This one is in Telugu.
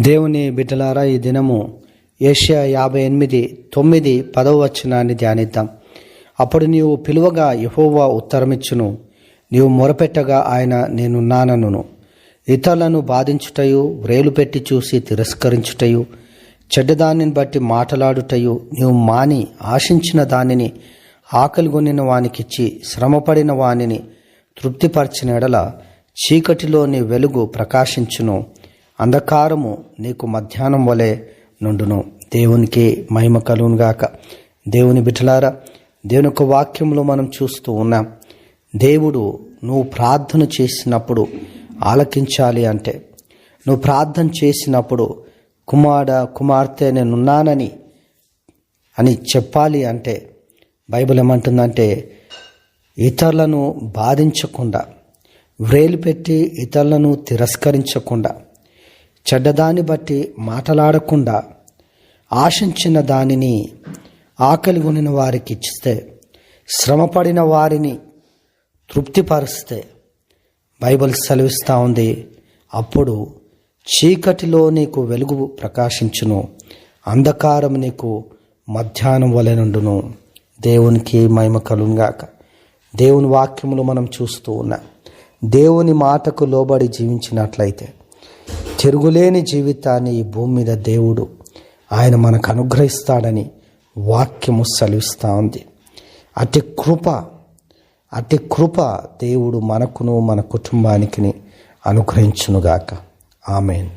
దేవుని బిడ్డలారా ఈ దినము ఏషియా యాభై ఎనిమిది తొమ్మిది పదవ వచనాన్ని ధ్యానిద్దాం. అప్పుడు నీవు పిలువగా యహోవా ఉత్తరమిచ్చును. నీవు మొరపెట్టగా ఆయన నేను నానను ఇతరులను బాధించుటయు వ్రేలు పెట్టి చూసి తిరస్కరించుటయు చెడ్డదానిని బట్టి మాటలాడుటయు నీవు మాని ఆశించిన దానిని ఆకలిగొనిన వానికిచ్చి శ్రమపడిన వానిని తృప్తిపరిచిన ఎడల చీకటిలోని వెలుగు ప్రకాశించును. అంధకారము నీకు మధ్యాహ్నం వలె నుండును. దేవునికి మహిమ కలుగునుగాక దేవుని బిడ్డలారా దేవుని యొక్క వాక్యంలో మనం చూస్తూ ఉన్నాం దేవుడు నువ్వు ప్రార్థన చేసినప్పుడు ఆలకించాలి అంటే నువ్వు ప్రార్థన చేసినప్పుడు కుమార కుమార్తె నేనున్నానని అని చెప్పాలి అంటే బైబిల్ ఏమంటుందంటే ఇతరులను బాధించకుండా వ్రేలు పెట్టి ఇతరులను తిరస్కరించకుండా చెడ్డదాన్ని బట్టి మాటలాడకుండా ఆశించిన దానిని ఆకలి కొనిన వారికి ఇచ్చితే శ్రమపడిన వారిని తృప్తిపరిస్తే బైబిల్ సెలవిస్తూ ఉంది. అప్పుడు చీకటిలో నీకు వెలుగు ప్రకాశించును. అంధకారం నీకు మధ్యాహ్నం వలె నుండును. దేవునికి మహిమ కలుగాక దేవుని వాక్యములు మనం చూస్తూ ఉన్నాం దేవుని మాటకు లోబడి జీవించినట్లయితే తిరుగులేని జీవితాన్ని ఈ భూమి మీద దేవుడు ఆయన మనకు అనుగ్రహిస్తాడని వాక్యము సెలవిస్తూ ఉంది. అతి కృప అతి కృప దేవుడు మనకును మన కుటుంబానికి అనుగ్రహించునుగాక. ఆమెన్.